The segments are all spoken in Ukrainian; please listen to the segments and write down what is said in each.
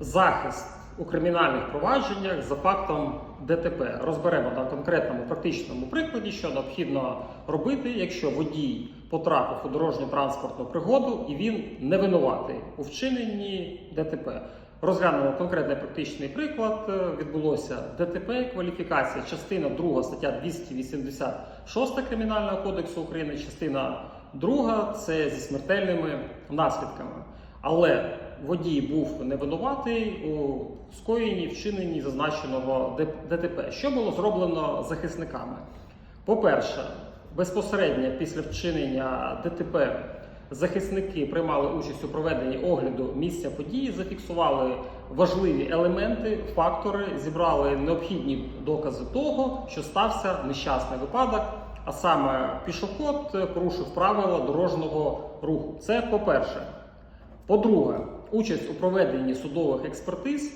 захист у кримінальних провадженнях за фактом ДТП. Розберемо на конкретному практичному прикладі, що необхідно робити, якщо водій потрапив у дорожню транспортну пригоду і він не винуватий у вчиненні ДТП. Розглянемо конкретний практичний приклад. Е, Відбулося ДТП, кваліфікація, частина 2 стаття 286 Кримінального кодексу України, частина 2 це зі смертельними наслідками. Але водій був невинуватий у скоєнні вчиненні зазначеного ДТП. Що було зроблено захисниками? По-перше, безпосередньо після вчинення ДТП захисники приймали участь у проведенні огляду місця події, зафіксували важливі елементи, фактори, зібрали необхідні докази того, що стався нещасний випадок. А саме пішоход порушив правила дорожнього руху. Це по-перше. По-друге, участь у проведенні судових експертиз,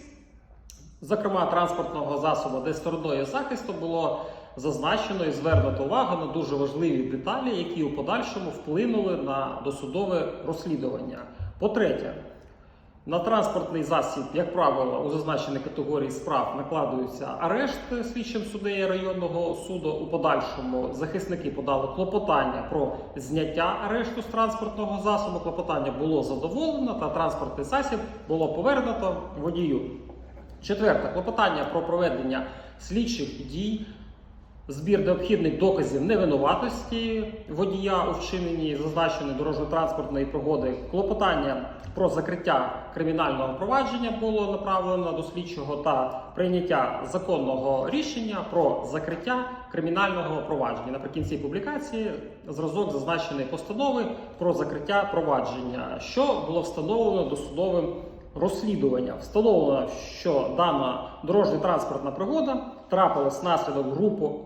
зокрема транспортного засобу, де стороною захисту було зазначено і звернуто увагу на дуже важливі деталі, які у подальшому вплинули на досудове розслідування. По-третє, на транспортний засіб, як правило, у зазначеній категорії справ накладується арешт слідчим суддею районного суду. У подальшому захисники подали клопотання про зняття арешту з транспортного засобу. Клопотання було задоволено, та транспортний засіб було повернуто водію. Четверте клопотання про проведення слідчих дій. Збір необхідних доказів невинуватості водія у вчиненні зазначеної дорожньо-транспортної пригоди. Клопотання про закриття кримінального провадження було направлено до слідчого та прийняття законного рішення про закриття кримінального провадження. Наприкінці публікації зразок зазначеної постанови про закриття провадження, що було встановлено досудовим розслідування. Встановлено, що дана дорожньо-транспортна пригода трапилась внаслідок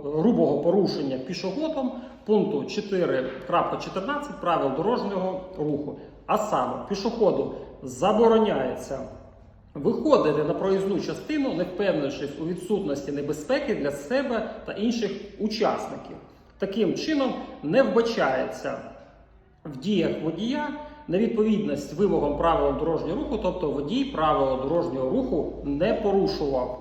грубого порушення пішоходом пункту 4.14 правил дорожнього руху. А саме пішоходу забороняється виходити на проїзну частину, не впевнившись у відсутності небезпеки для себе та інших учасників. Таким чином не вбачається в діях водія невідповідність вимогам правил дорожнього руху, тобто водій правила дорожнього руху не порушував.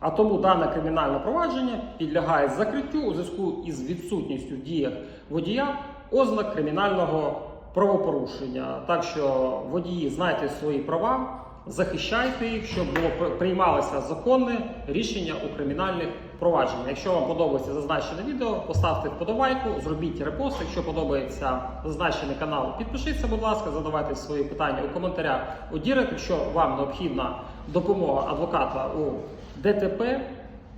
А тому дане кримінальне провадження підлягає закриттю у зв'язку із відсутністю в діях водія ознак кримінального правопорушення. Так що водії знайте свої права, захищайте їх, щоб було при- приймалося законне рішення у кримінальних провадженнях. Якщо вам подобається зазначене відео, поставте вподобайку, зробіть репост. Якщо подобається зазначений канал, підпишіться, будь ласка, задавайте свої питання у коментарях у Дірект. Якщо вам необхідна допомога адвоката у ДТП,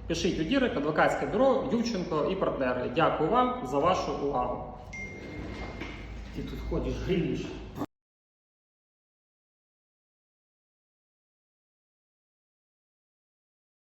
пишіть у Дірект, адвокатське бюро Ювченко і партнери. Дякую вам за вашу увагу. Ти тут ходиш, грієш.